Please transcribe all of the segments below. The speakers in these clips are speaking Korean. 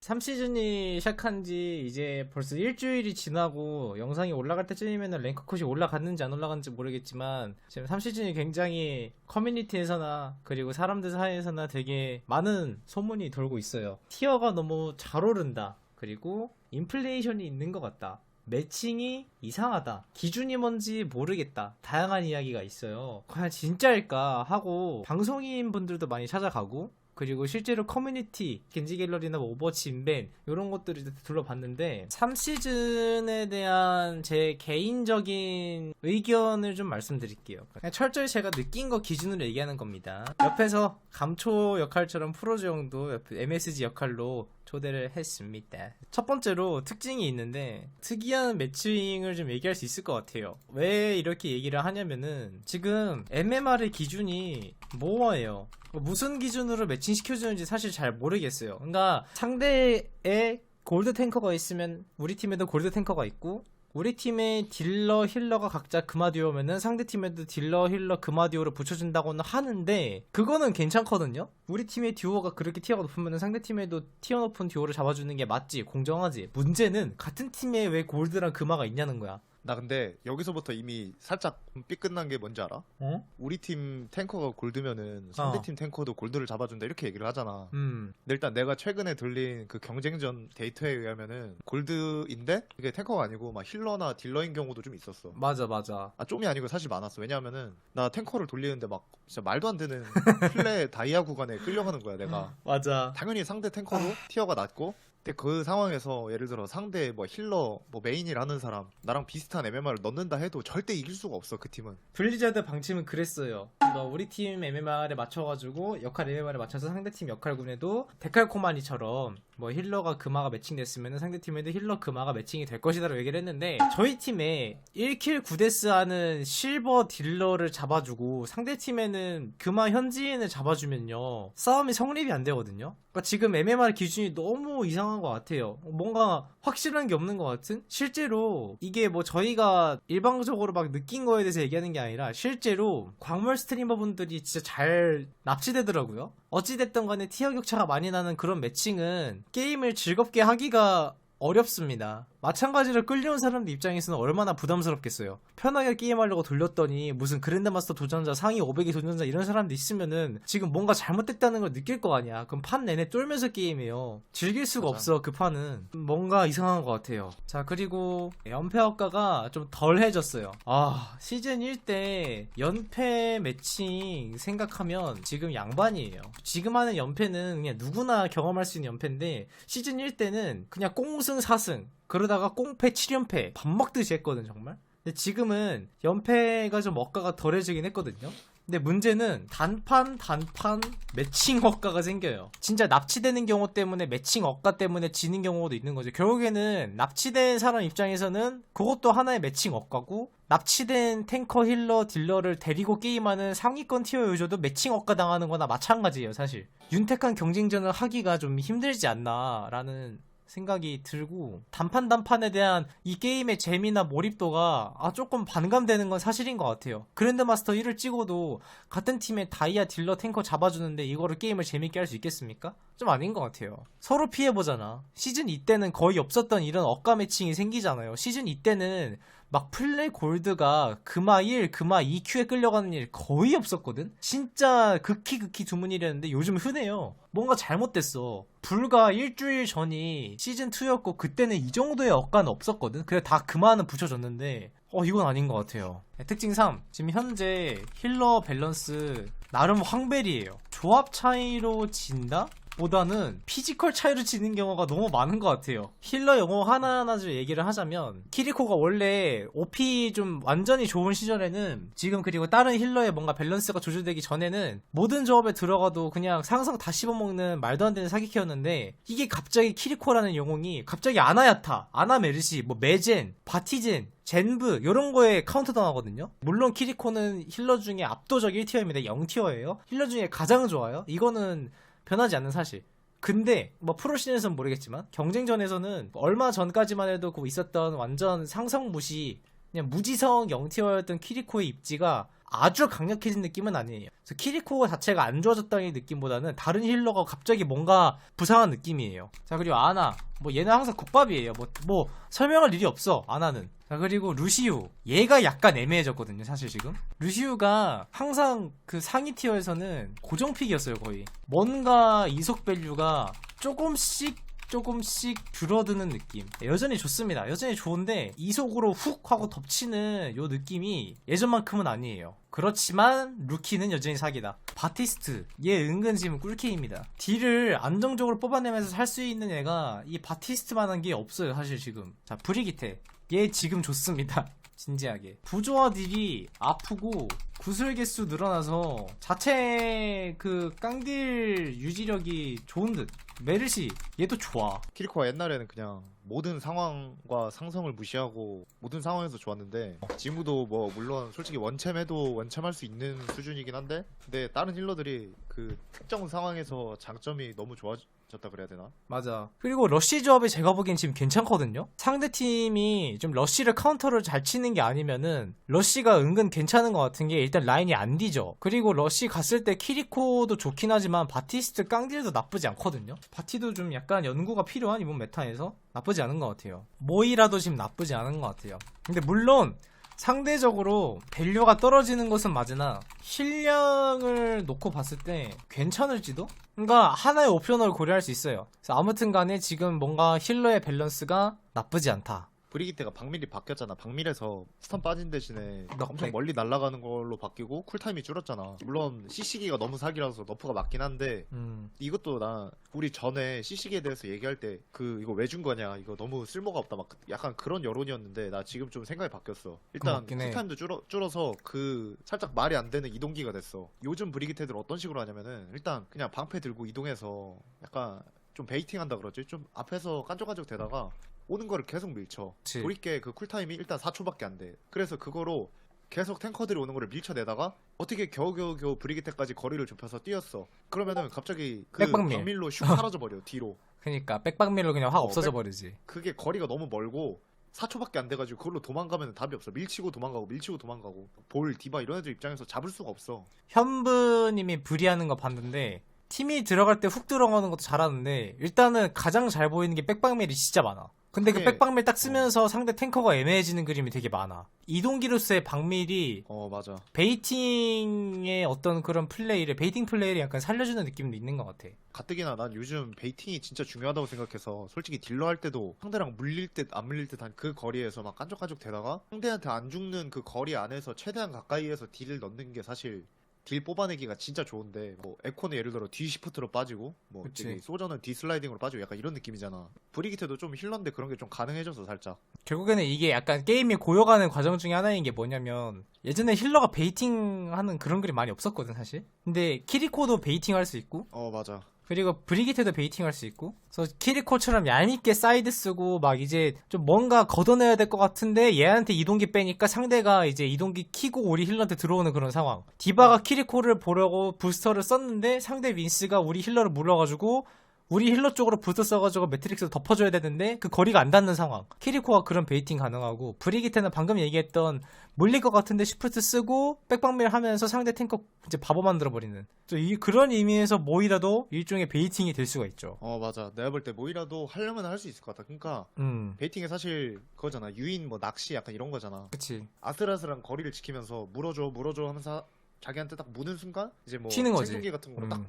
3시즌이 시작한 지 이제 벌써 일주일이 지나고 영상이 올라갈 때쯤이면 랭크 컷이 올라갔는지 안 올라갔는지 모르겠지만 지금 3시즌이 굉장히 커뮤니티에서나 그리고 사람들 사이에서나 되게 많은 소문이 돌고 있어요. 티어가 너무 잘 오른다. 그리고 인플레이션이 있는 것 같다. 매칭이 이상하다. 기준이 뭔지 모르겠다. 다양한 이야기가 있어요. 과연 진짜일까 하고 방송인 분들도 많이 찾아가고 그리고 실제로 커뮤니티, 겐지 갤러리나 뭐 오버워치 인벤 이런 것들을 둘러봤는데 3시즌에 대한 제 개인적인 의견을 좀 말씀드릴게요. 철저히 제가 느낀 거 기준으로 얘기하는 겁니다. 옆에서 감초 역할처럼 프로즈 형도 MSG 역할로 초대를 했습니다. 첫 번째로 특징이 있는데 특이한 매칭을 좀 얘기할 수 있을 것 같아요. 왜 이렇게 얘기를 하냐면은 지금 MMR의 기준이 뭐예요? 무슨 기준으로 매칭시켜주는지 사실 잘 모르겠어요. 그러니까 상대의 골드 탱커가 있으면 우리 팀에도 골드 탱커가 있고 우리 팀의 딜러 힐러가 각자 금화듀오면은 상대 팀에도 딜러 힐러 금화듀오를 붙여준다고는 하는데 그거는 괜찮거든요. 우리 팀의 듀오가 그렇게 티어가 높으면 상대 팀에도 티어 높은 듀오를 잡아주는 게 맞지 공정하지. 문제는 같은 팀에 왜 골드랑 금화가 있냐는 거야. 나 근데 여기서부터 이미 살짝 삐끗난 게 뭔지 알아? 어? 우리 팀 탱커가 골드면은 어. 상대팀 탱커도 골드를 잡아준다 이렇게 얘기를 하잖아. 음. 근데 일단 내가 최근에 들린 그 경쟁전 데이터에 의하면은 골드인데 이게 탱커가 아니고 막 힐러나 딜러인 경우도 좀 있었어. 맞아 맞아. 아 좀이 아니고 사실 많았어. 왜냐하면은 나 탱커를 돌리는데 막 진짜 말도 안 되는 플레 다이아 구간에 끌려가는 거야 내가. 맞아. 당연히 상대 탱커도 티어가 낮고 근데 그 상황에서 예를 들어 상대 뭐 힐러 뭐 메인일 하는 사람 나랑 비슷한 MMR을 넣는다 해도 절대 이길 수가 없어 그 팀은 블리자드 방침은 그랬어요. 뭐 우리 팀 MMR에 맞춰가지고 역할 MMR에 맞춰서 상대 팀 역할군에도 데칼코마니처럼 뭐 힐러가 금화가 매칭됐으면 상대 팀에도 힐러 금화가 매칭이 될 것이다라고 얘기를 했는데 저희 팀에 1킬 9데스 하는 실버 딜러를 잡아주고 상대 팀에는 금화 현지인을 잡아주면요 싸움이 성립이 안 되거든요. 그러니까 지금 MMR 기준이 너무 이상한 것 같아요. 뭔가 확실한 게 없는 것 같은? 실제로 이게 뭐 저희가 일방적으로 막 느낀 거에 대해서 얘기하는 게 아니라 실제로 광물 스트리머분들이 진짜 잘 납치되더라고요. 어찌됐든 간에 티어 격차가 많이 나는 그런 매칭은 게임을 즐겁게 하기가 어렵습니다. 마찬가지로 끌려온 사람들 입장에서는 얼마나 부담스럽겠어요. 편하게 게임하려고 돌렸더니 무슨 그랜드마스터 도전자 상위 500의 도전자 이런 사람도 있으면은 지금 뭔가 잘못됐다는 걸 느낄 거 아니야. 그럼 판 내내 쫄면서 게임해요. 즐길 수가 맞아. 없어 그 판은. 뭔가 이상한 것 같아요. 자 그리고 연패 효과가 좀 덜해졌어요. 아 시즌 1 때 연패 매칭 생각하면 지금 양반이에요. 지금 하는 연패는 그냥 누구나 경험할 수 있는 연패인데 시즌 1 때는 그냥 꽁승 4승 그러다가 꽁패 7연패 밥 먹듯이 했거든 정말. 근데 지금은 연패가 좀 억가가 덜해지긴 했거든요. 근데 문제는 단판 단판 매칭 억가가 생겨요. 진짜 납치되는 경우 때문에 매칭 억가 때문에 지는 경우도 있는 거죠. 결국에는 납치된 사람 입장에서는 그것도 하나의 매칭 억가고 납치된 탱커 힐러 딜러를 데리고 게임하는 상위권 티어 유저도 매칭 억가 당하는 거나 마찬가지예요, 사실. 윤택한 경쟁전을 하기가 좀 힘들지 않나라는 생각이 들고 단판 단판에 대한 이 게임의 재미나 몰입도가 아 조금 반감되는 건 사실인 것 같아요. 그랜드마스터 1을 찍어도 같은 팀의 다이아 딜러 탱커 잡아주는데 이거를 게임을 재밌게 할 수 있겠습니까? 좀 아닌 것 같아요. 서로 피해보잖아. 시즌 2 때는 거의 없었던 이런 억가 매칭이 생기잖아요. 시즌 2 때는 막 플레 골드가 금화 1, 금화 2큐에 끌려가는 일 거의 없었거든? 진짜 극히 극히 드문 일이었는데 요즘 흔해요. 뭔가 잘못됐어. 불과 일주일 전이 시즌2였고 그때는 이 정도의 억가는 없었거든? 그래 다 금화는 붙여줬는데 어 이건 아닌 것 같아요. 네, 특징 3. 지금 현재 힐러 밸런스 나름 황벨이에요. 조합 차이로 진다? 보다는 피지컬 차이로 지는 경우가 너무 많은 것 같아요. 힐러 영어 하나하나 좀 얘기를 하자면 키리코가 원래 OP 좀 완전히 좋은 시절에는 지금 그리고 다른 힐러의 뭔가 밸런스가 조절되기 전에는 모든 조합에 들어가도 그냥 상성 다 씹어먹는 말도 안 되는 사기캐였는데 이게 갑자기 키리코라는 영웅이 갑자기 아나야타, 아나메르시, 뭐 메젠, 바티젠 젠브 이런 거에 카운터 당하거든요. 물론 키리코는 힐러 중에 압도적 1티어입니다. 0티어예요. 힐러 중에 가장 좋아요. 이거는 변하지 않는 사실. 근데 뭐 프로씬에서는 모르겠지만 경쟁전에서는 얼마 전까지만 해도 그 있었던 완전 상성 무시 그냥 무지성 0티어였던 키리코의 입지가 아주 강력해진 느낌은 아니에요. 그래서 키리코 자체가 안 좋아졌다는 느낌보다는 다른 힐러가 갑자기 뭔가 부상한 느낌이에요. 자 그리고 아나 뭐 얘는 항상 국밥이에요. 뭐 뭐 설명할 일이 없어 아나는. 자 그리고 루시우 얘가 약간 애매해졌거든요 사실 지금 루시우가 항상 그 상위 티어에서는 고정픽이었어요 거의 뭔가 이속 밸류가 조금씩 조금씩 줄어드는 느낌. 여전히 좋습니다. 여전히 좋은데 이속으로 훅 하고 덮치는 요 느낌이 예전만큼은 아니에요. 그렇지만 루키는 여전히 사기다. 바티스트 얘 은근 지금 꿀케입니다. 딜을 안정적으로 뽑아내면서 살 수 있는 애가 이 바티스트만한 게 없어요 사실 지금. 자 브리기테 얘 지금 좋습니다. 진지하게 부조화 딜이 아프고 구슬 개수 늘어나서 자체 그 깡딜 유지력이 좋은 듯. 메르시 얘도 좋아. 키리코가 옛날에는 그냥 모든 상황과 상성을 무시하고 모든 상황에서 좋았는데 지금도 뭐 물론 솔직히 원챔해도 원챔할 수 있는 수준이긴 한데 근데 다른 힐러들이 그 특정 상황에서 장점이 너무 좋아졌다 그래야 되나? 맞아. 그리고 러쉬 조합이 제가 보기엔 지금 괜찮거든요? 상대 팀이 좀 러쉬를 카운터를 잘 치는 게 아니면은 러쉬가 은근 괜찮은 것 같은 게 일단 라인이 안 뒤져 그리고 러쉬 갔을 때 키리코도 좋긴 하지만 바티스트 깡딜도 나쁘지 않거든요 바티도 좀 약간 연구가 필요한 이번 메타에서 나쁘지 않은 것 같아요 모이라도 지금 나쁘지 않은 것 같아요 근데 물론 상대적으로 밸류가 떨어지는 것은 맞으나 실력을 놓고 봤을 때 괜찮을지도? 그러니까 하나의 옵션을 고려할 수 있어요. 아무튼 간에 지금 뭔가 힐러의 밸런스가 나쁘지 않다. 브리기테가 박밀이 바뀌었잖아. 박밀에서 스턴 빠진 대신에 넉백. 엄청 멀리 날아가는 걸로 바뀌고 쿨타임이 줄었잖아. 물론 CC기가 너무 사기라서 너프가 맞긴 한데 음, 이것도 나 우리 전에 CC기에 대해서 얘기할 때 그 이거 왜 준 거냐 이거 너무 쓸모가 없다 막 약간 그런 여론이었는데 나 지금 좀 생각이 바뀌었어. 일단. 쿨타임도 줄어, 줄어서 그 살짝 말이 안 되는 이동기가 됐어. 요즘 브리기테들 어떤 식으로 하냐면은 일단 그냥 방패 들고 이동해서 약간 좀 베이팅 한다 그러지 좀 앞에서 깐족깐족 대다가 오는 거를 계속 밀쳐. 그치. 도리께 그 쿨타임이 일단 4초밖에 안 돼. 그래서 그거로 계속 탱커들이 오는 거를 밀쳐내다가 어떻게 겨우겨우 브리기테까지 거리를 좁혀서 뛰었어. 그러면은 갑자기 그 백방밀. 박밀로 슉 사라져 버려 뒤로. 그러니까 백박밀로 그냥 확 어, 없어져 백- 버리지. 그게 거리가 너무 멀고 4초밖에 안 돼가지고 그걸로 도망가면 답이 없어. 밀치고 도망가고 밀치고 도망가고 볼 디바 이런 애들 입장에서 잡을 수가 없어. 현브님이 브리하는 거 봤는데 팀이 들어갈 때 훅 들어가는 것도 잘하는데 일단은 가장 잘 보이는 게 백박밀이 진짜 많아. 근데 그 그게- 백박밀 딱 쓰면서 상대 탱커가 애매해지는 그림이 되게 많아. 이동기로서의 박밀이 어 맞아. 베이팅의 어떤 그런 플레이를 베이팅 플레이를 약간 살려주는 느낌도 있는 것 같아. 가뜩이나 난 요즘 베이팅이 진짜 중요하다고 생각해서 솔직히 딜러 할 때도 상대랑 물릴 듯 안 물릴 듯한 그 거리에서 막 깐족깐족 대다가 상대한테 안 죽는 그 거리 안에서 최대한 가까이에서 딜을 넣는 게 사실 딜 뽑아내기가 진짜 좋은데 뭐 에코는 예를 들어 뒤 시프트로 빠지고 뭐 그치. 저기 소저는 뒤 슬라이딩으로 빠지고 약간 이런 느낌이잖아 브리기테도 좀 힐러인데 그런 게 좀 가능해져서 살짝 결국에는 이게 약간 게임이 고여가는 과정 중에 하나인 게 뭐냐면 예전에 힐러가 베이팅 하는 그런 글이 많이 없었거든 사실. 근데 키리코도 베이팅 할 수 있고 어 맞아 그리고 브리기테도 베이팅 할 수 있고. 그래서 키리코처럼 얄밉게 사이드 쓰고 막 이제 좀 뭔가 걷어내야 될 것 같은데 얘한테 이동기 빼니까 상대가 이제 이동기 키고 우리 힐러한테 들어오는 그런 상황. 디바가 키리코를 보려고 부스터를 썼는데 상대 윈스가 우리 힐러를 물어가지고 우리 힐러 쪽으로 부스터 써가지고 매트릭스를 덮어줘야 되는데 그 거리가 안 닿는 상황. 키리코가 그런 베이팅 가능하고 브리기테는 방금 얘기했던 물릴 것 같은데 시프트 쓰고 백방밀 하면서 상대 탱커 이제 바보 만들어 버리는. 또 이, 그런 의미에서 모이라도 일종의 베이팅이 될 수가 있죠. 어 맞아. 내가 볼때 뭐이라도 하려면 할 수 있을 것 같아 그러니까 음. 베이팅이 사실 그거잖아. 유인 뭐 낚시 약간 이런 거잖아. 그치. 아슬아슬한 거리를 지키면서 물어줘 물어줘 하면서 자기한테 딱 무는 순간 이제 뭐 튀는 거지. 생존기 같은 거로 딱 음.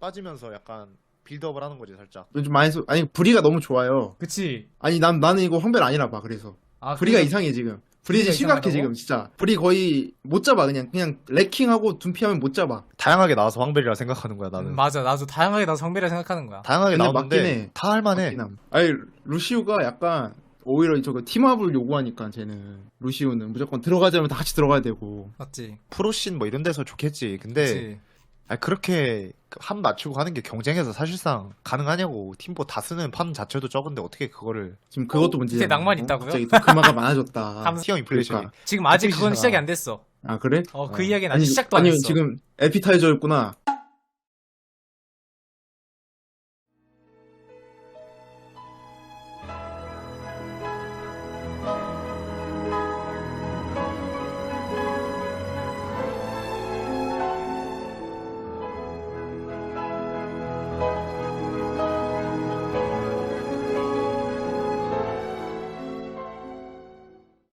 빠지면서 약간 빌드업을 하는 거지 살짝 요즘 많이 쏘, 아니, 브리가 너무 좋아요. 그치 아니, 난, 나는 이거 황벨 아니라 봐, 그래서. 아, 브리가 그래서- 이상해, 지금. 브리 브리가 지금 심각해, 이상하다고? 지금, 진짜. 브리 거의 못 잡아, 그냥. 그냥 레킹하고 둔피하면 못 잡아. 다양하게 나와서 황벨이라 생각하는 거야 나는 음, 맞아 나도 다양하게 나 성배라 생각하는 거야 다양하게 근데 나오는데 해. 다 할만해 맞긴 아니, 루시우가 약간, 오히려 저거 팀업을 요구하니까, 쟤는. 루시우는 무조건 들어가자면 다 같이 들어가야 되고. 맞지 프로씬 뭐 이런 데서 좋겠지 근데 그치 아니, 그렇게 한 맞추고 하는 게 경쟁에서 사실상 가능하냐고 팀보 다 쓰는 판 자체도 적은데 어떻게 그거를 지금 그것도 어? 문제야. 낭만 있다고요? 갑자기 또 금화가 많아졌다. 감- 티어 인플레이션이 그러니까. 지금 아직 그건. 시작이 안 됐어 아, 그래? 어그 어. 이야기는 아직 시작도 안 아니, 했어 지금 에피타이저였구나.